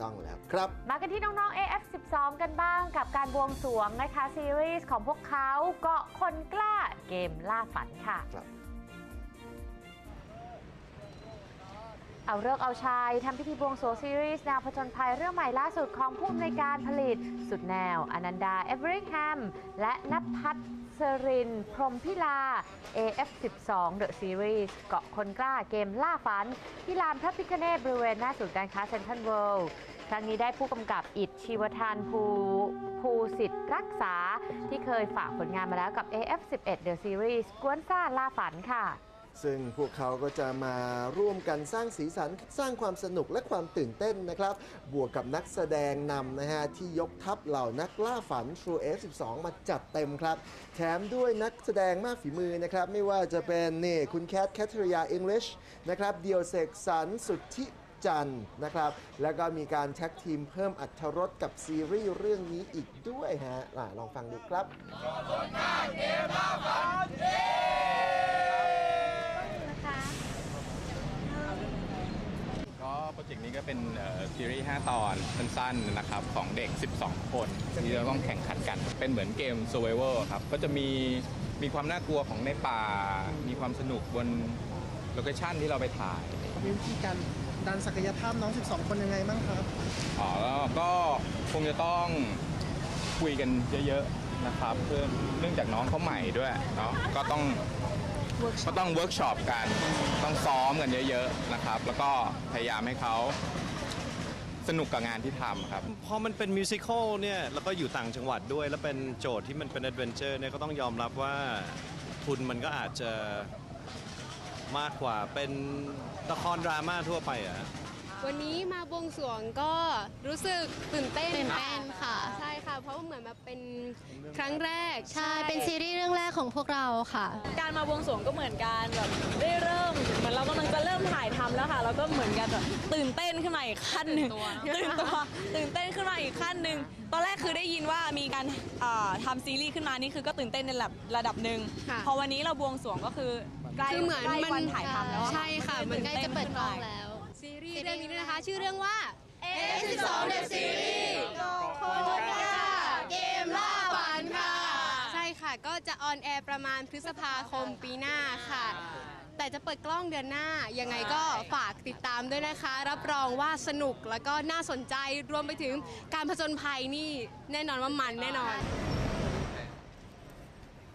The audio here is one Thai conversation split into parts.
ต้องแล้วครับ มากันที่น้องๆ AF12 กันบ้างกับการบวงสรวงนะคะ ซีรีส์ของพวกเขาเกาะคนกล้าเกมล่าฝันค่ะ เอาเลิกเอาชัยทำพิธีบวงสรวงซีรีส์แนวผจญภัยเรื่องใหม่ล่าสุดของผู้อำนวยการผลิต สุดแนว อนันดา เอเวอริงแฮม และนัทพัฒสริน พรหมพิลา AF12 The Series เกาะคนกล้าเกมล่าฝัน ที่ลานพระพิคเนตบริเวณหน้าศูนย์การค้าเซ็นทรัลเวิลด์ครั้งนี้ได้ผู้กำกับอิดชีวทานภูภูสิทธิ์รักษา ที่เคยฝากผลงานมาแล้วกับ AF11 The Series กวนซ่าล่าฝันค่ะ ซึ่งพวกเขาก็จะมาร่วมกันสร้างสีสันสร้างความสนุกและความตื่นเต้นนะครับ บวกกับนักแสดงนำนะฮะ ที่ยกทัพเหล่านักล่าฝัน True F12 มาจัดเต็มครับ แถมด้วยนักแสดงมากฝีมือนะครับ ไม่ว่าจะเป็นนี่คุณแคทแคทริยาอังกฤษนะครับเดียวเสกสรรสุทธิจันนะครับ แล้วก็มีการแท็กทีมเพิ่มอัตรสกับซีรีส์เรื่องนี้อีกด้วยฮะะลองฟังดูครับ ก็ โปรเจกต์นี้ก็เป็นเอ่อซีรีส์ 5 ตอนสั้นๆนะครับของเด็ก 12 คนที่เราต้องแข่งขันกัน เป็นเหมือนเกม Survival ครับ ก็จะมีมีความน่ากลัวของในป่า มีความสนุกบนโลเคชั่นที่เราไปถ่าย มีวิธีการดันศักยภาพน้อง 12 คนยังไงบ้างครับ อ๋อแล้วก็คงจะต้องคุยกันเยอะๆนะครับเพื่อเนื่องจากน้องเขาใหม่ด้วยเนาะก็ต้อง ก็ต้องเวิร์กช็อปกัน ต้องซ้อมกันเยอะๆนะครับ แล้วก็พยายามให้เขาสนุกกับงานที่ทำครับ พอมันเป็นมิวสิควลเนี่ย แล้วก็อยู่ต่างจังหวัดด้วย แล้วเป็นโจทย์ที่มันเป็นแอดเวนเจอร์เนี่ย ก็ต้องยอมรับว่าทุนมันก็อาจจะมากกว่าเป็นละครดราม่าทั่วไปอะ วันนี้มาบวงสรวงก็รู้สึกตื่นเต้นตื่นเต้นค่ะ ใช่ค่ะเพราะว่าเหมือนแบบเป็นครั้งแรกใช่เป็นซีรีส์เรื่องแรกของพวกเราค่ะ การมาบวงสรวงก็เหมือนกันแบบได้เริ่มเหมือนเรากำลังจะเริ่มถ่ายทำแล้วค่ะแล้วก็เหมือนกันแบบตื่นเต้นขึ้นมาอีกขั้นหนึ่งตื่นตัวตื่นเต้นขึ้นมาอีกขั้นหนึ่งตอนแรกคือได้ยินว่ามีการอ่าทำซีรีส์ขึ้นมานี่คือก็ตื่นเต้นในระดับระดับหนึ่งค่ะ พอวันนี้เราบวงสรวงก็คือใกล้คือเหมือนใกล้มันวันถ่ายทำแล้วอใช่ค่ะก็มันเลยใกล้จะเปิดกล้องตื่นต้นขึ้นมา แล้ว ซีรีส์เรื่องนี้ด้วยนะคะ ชื่อเรื่องว่า F12 The Series เกมล่าฝันค่ะ ใช่ค่ะ ก็จะออนแอร์ประมาณพฤษภาคมปีหน้าค่ะ แต่จะเปิดกล้องเดือนหน้า ยังไงก็ฝากติดตามด้วยนะคะ รับรองว่าสนุกแล้วก็น่าสนใจรวมไปถึงการผจญภัยนี่แน่นอนว่ามันแน่นอน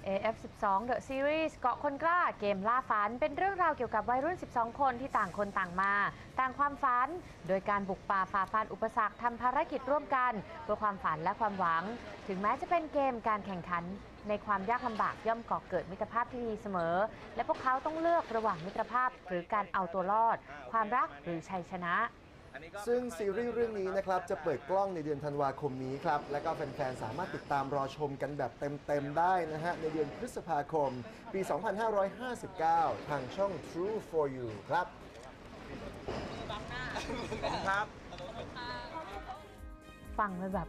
AF12 The Series เกาะคนกล้าเกมล่าฝัน เป็นเรื่องราวเกี่ยวกับวัยรุ่น 12 คนที่ต่างคนต่างมา ต่างความฝัน โดยการบุกป่าฝ่าฟันอุปสรรคทำภารกิจร่วมกัน เพื่อความฝันและความหวัง ถึงแม้จะเป็นเกมการแข่งขัน ในความยากลำบากย่อมก่อเกิดมิตรภาพที่ดีเสมอ และพวกเขาต้องเลือกระหว่างมิตรภาพหรือการเอาตัวรอด ความรักหรือชัยชนะ ซึ่งซีรีส์เรื่องนี้นะครับจะเปิดกล้องในเดือนธันวาคมนี้ครับ และก็แฟนๆ สามารถติดตามรอชมกันแบบเต็มๆ ได้นะฮะ ในเดือนพฤษภาคม ปี 2559 ทางช่อง True for You ครับฟังไปแบบ